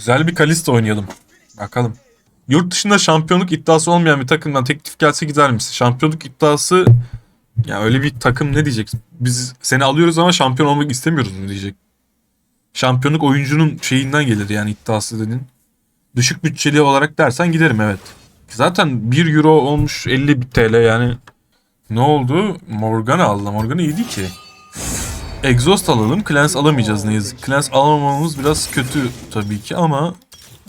Güzel bir Kalista oynayalım. Bakalım. Yurt dışında şampiyonluk iddiası olmayan bir takımdan teklif gelse gider misin? Şampiyonluk iddiası ya öyle bir takım ne diyecek? Biz seni alıyoruz ama şampiyon olmak istemiyoruz mu diyecek. Şampiyonluk oyuncunun şeyinden gelir yani iddiası dedin. Düşük bütçeli olarak dersen giderim evet. Zaten 1 euro olmuş 50 TL yani. Ne oldu? Morgana aldı. Morgana iyiydi ki. Exhaust alalım. Clans alamayacağız ne yazık. Clans alamamamız biraz kötü tabii ki ama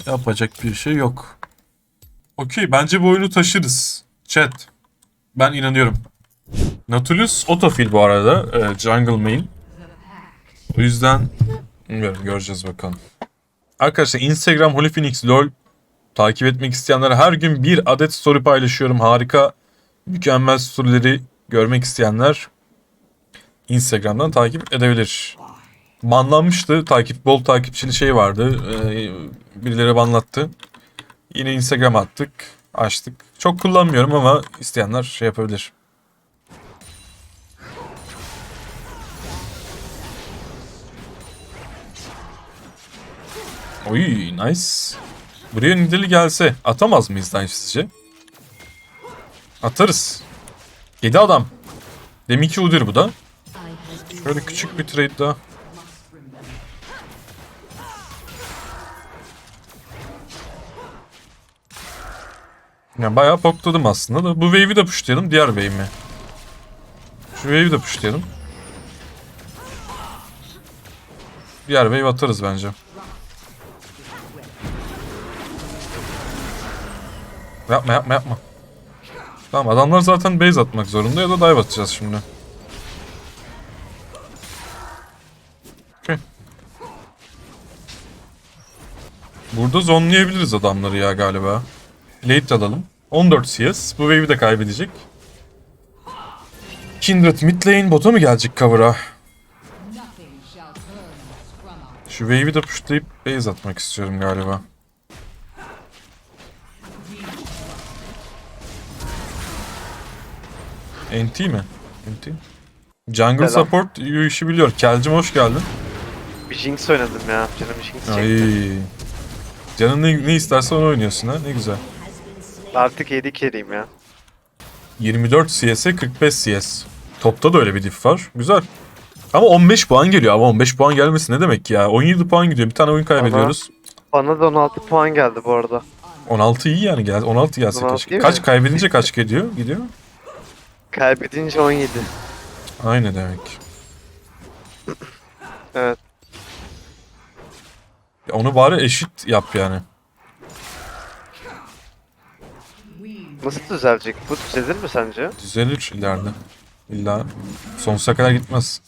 yapacak bir şey yok. Okey bence bu oyunu taşırız. Chat. Ben inanıyorum. Nautilus otofil bu arada. e, jungle main. O yüzden bilmiyorum göreceğiz bakalım. Arkadaşlar Instagram Holyphoenix LOL takip etmek isteyenler her gün bir adet story paylaşıyorum. Harika, mükemmel storyleri görmek isteyenler Instagram'dan takip edebilir. Banlanmıştı. Takip bol takipçili şey vardı. Ee, birileri banlattı. Yine Instagram attık. Açtık. Çok kullanmıyorum ama isteyenler şey yapabilir. Oy nice. Buraya Nidali gelse atamaz mıyız lan sizce? Atarız. 7 adam. Deminki Udyr bu da. Şöyle küçük bir trade daha. Yani bayağı pokladım aslında da. Bu wave'i de pushlayalım. Diğer wave mi? Şu wave'i de pushlayalım. Diğer wave atarız bence. Yapma yapma yapma. Tamam adamlar zaten base atmak zorunda ya da dive atacağız şimdi. Burada zonlayabiliriz adamları ya galiba. Late alalım. 14 CS. Bu wave'i de kaybedecek. Kindred mid lane bota mı gelecek cover'a? Şu wave'i de pushlayıp base atmak istiyorum galiba. NT mi? NT. Jungle Selam. support işi biliyor. Kelcim hoş geldin. Bir Jinx oynadım ya. Canım Jinx çekti. Ay. Canın ne, ne isterse onu oynuyorsun ha. Ne güzel. Artık 7 kereyim ya. 24 CS'e 45 CS. Topta da öyle bir diff var. Güzel. Ama 15 puan geliyor. Ama 15 puan gelmesi ne demek ya? 17 puan gidiyor. Bir tane oyun kaybediyoruz. Bana da 16 puan geldi bu arada. 16 iyi yani. Gel, 16 gelse 16 keşke. Kaç mi? kaybedince kaç gidiyor? Gidiyor. Kaybedince 17. Aynı demek. Evet. Onu bari eşit yap yani. Nasıl düzelecek bu? Düzelir mi sence? Düzelir ileride. İlla sonsuza kadar gitmez.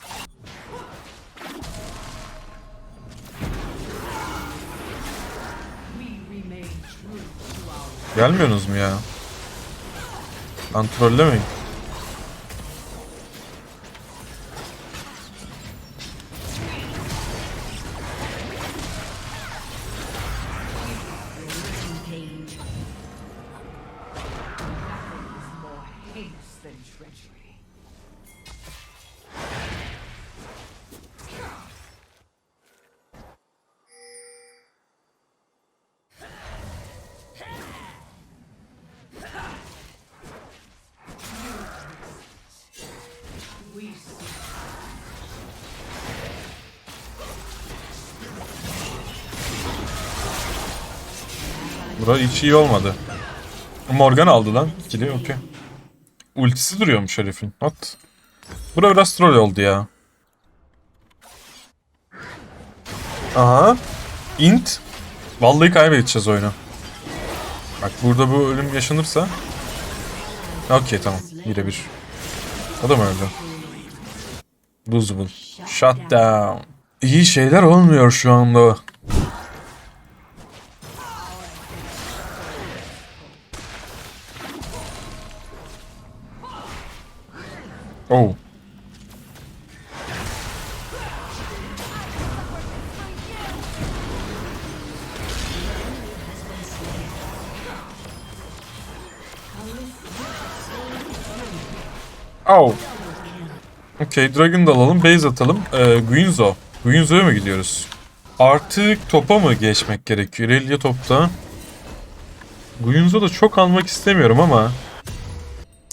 Gelmiyorsunuz mu ya? Lan trollemeyin. Bura hiç iyi olmadı. Morgan aldı lan. İkili okey. Ultisi duruyormuş herifin. At. Bura biraz troll oldu ya. Aha. Int. Vallahi kaybedeceğiz oyunu. Bak burada bu ölüm yaşanırsa. Okey tamam. Birebir. O da mı öldü? Losable. Shut down. İyi şeyler olmuyor şu anda. Oh. Oh. Okey, Dragon da alalım, base atalım. Ee, Guinzo. Guinzo'ya mı gidiyoruz? Artık topa mı geçmek gerekiyor? Irelia topta. Guinsoo da çok almak istemiyorum ama.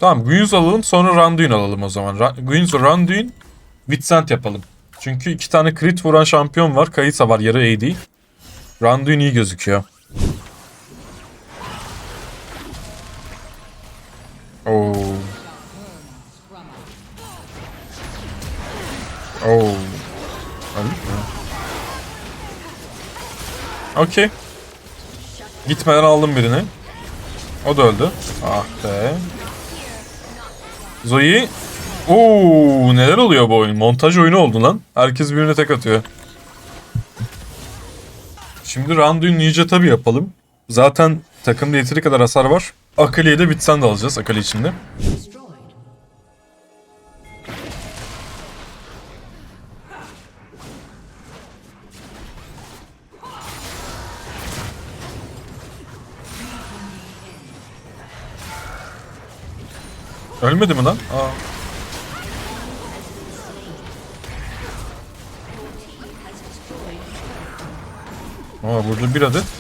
Tamam Guinsoo alalım sonra Randuin alalım o zaman. Ra Randuin, Vincent yapalım. Çünkü iki tane crit vuran şampiyon var. Kayısa var yarı AD. Randuin iyi gözüküyor. Oo. Oo. Okey. Gitmeden aldım birini. O da öldü. Ah be. Zoe. Oo, neler oluyor bu oyun? Montaj oyunu oldu lan. Herkes birbirine tek atıyor. Şimdi Randuin Ninja tabi yapalım. Zaten takımda yeteri kadar hasar var. Akali'ye de bitsen de alacağız Akali içinde. Ölmedi mi lan? Aa. Aa burada bir adet.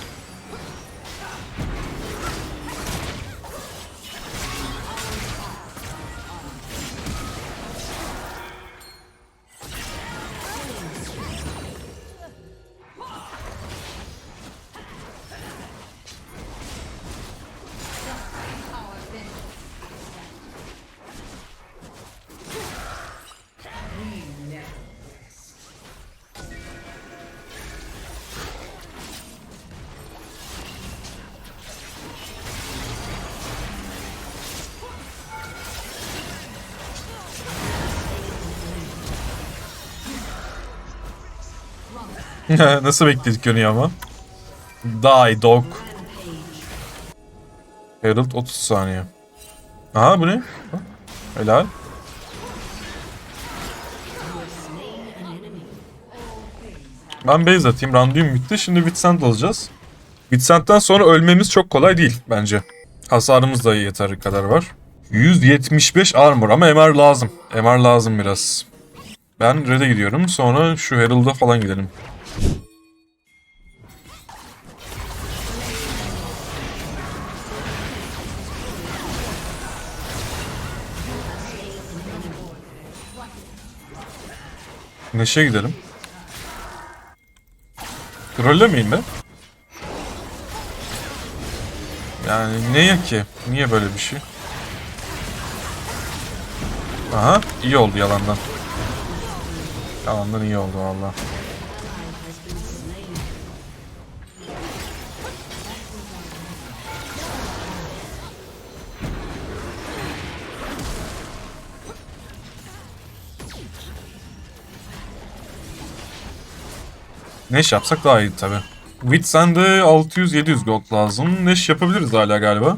Nasıl bekledik onu ama? Die dog. Herald 30 saniye. Aha bu ne? Helal. Ben base atayım. Randuin bitti. Şimdi Vincent alacağız. Vincent'ten sonra ölmemiz çok kolay değil bence. Hasarımız da yeteri kadar var. 175 armor ama MR lazım. MR lazım biraz. Ben red'e gidiyorum. Sonra şu Herald'a falan gidelim. Neşe gidelim. Trollemeyeyim mi? Yani neye ki? Niye böyle bir şey? Aha iyi oldu yalandan. Yalandan iyi oldu valla. Neş yapsak daha iyi tabi. Witsend'e 600-700 gold lazım. Neş yapabiliriz hala galiba.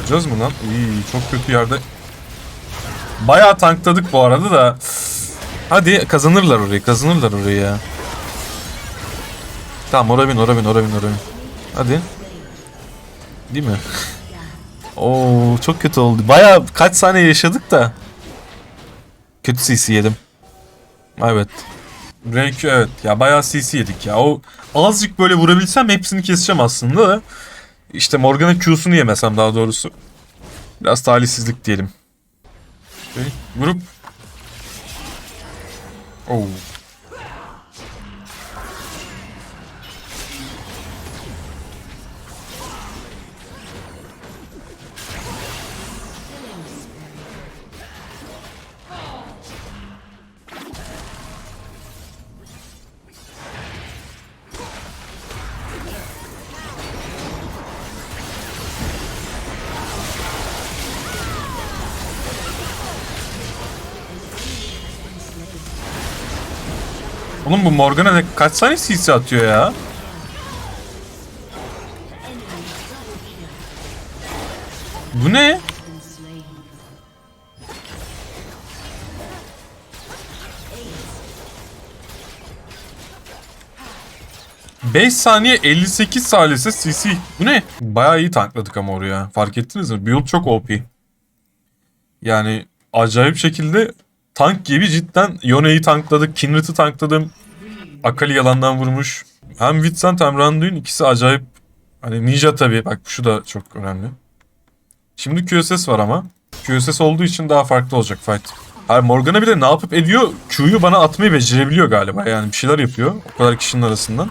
Öleceğiz mi lan? İyi çok kötü yerde. Bayağı tankladık bu arada da. Hadi kazanırlar orayı kazanırlar orayı ya. Tamam ora bin ora bin. Hadi. Değil mi? Oo çok kötü oldu. Baya kaç saniye yaşadık da. Kötü CC yedim. Evet. RQ evet. Ya bayağı CC yedik ya. O azıcık böyle vurabilsem hepsini keseceğim aslında da. İşte Morgan'ın Q'sunu yemesem daha doğrusu. Biraz talihsizlik diyelim. Şey, Vurup. Oo. Oğlum bu Morgan'a ne kaç saniye CC atıyor ya? Bu ne? 5 saniye 58 salise CC. Bu ne? Bayağı iyi tankladık ama oraya. Fark ettiniz mi? Build çok OP. Yani acayip şekilde tank gibi cidden Yone'yi tankladık. Kindred'i tankladım. Akali yalandan vurmuş. Hem Vincent hem Randuin ikisi acayip. Hani ninja tabii. Bak şu da çok önemli. Şimdi QSS var ama. QSS olduğu için daha farklı olacak fight. Hayır Morgana bile ne yapıp ediyor? Q'yu bana atmayı becerebiliyor galiba. Yani bir şeyler yapıyor. O kadar kişinin arasından.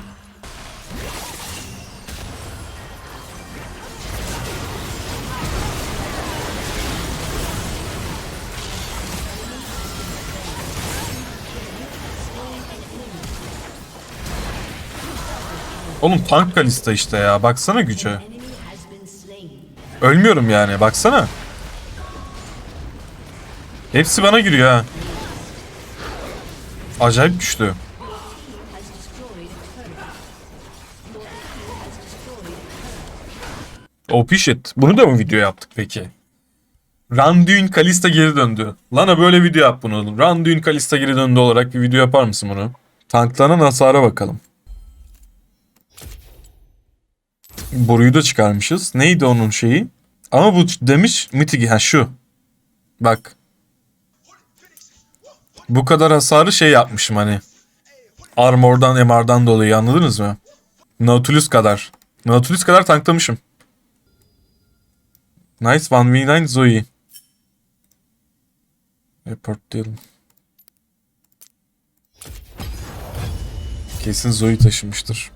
Oğlum tank Kalista işte ya. Baksana güce. Ölmüyorum yani. Baksana. Hepsi bana giriyor ha. Acayip güçlü. OP shit. Bunu da mı video yaptık peki? Randuin Kalista geri döndü. Lana böyle video yap bunu. Randuin Kalista geri döndü olarak bir video yapar mısın bunu? Tanklanan hasara bakalım. Boruyu da çıkarmışız. Neydi onun şeyi? Ama bu demiş mitigi. Ha şu. Bak. Bu kadar hasarı şey yapmışım hani. Armor'dan MR'dan dolayı anladınız mı? Nautilus kadar. Nautilus kadar tanklamışım. Nice 1v9 Zoe. Report diyelim. Kesin Zoe taşımıştır.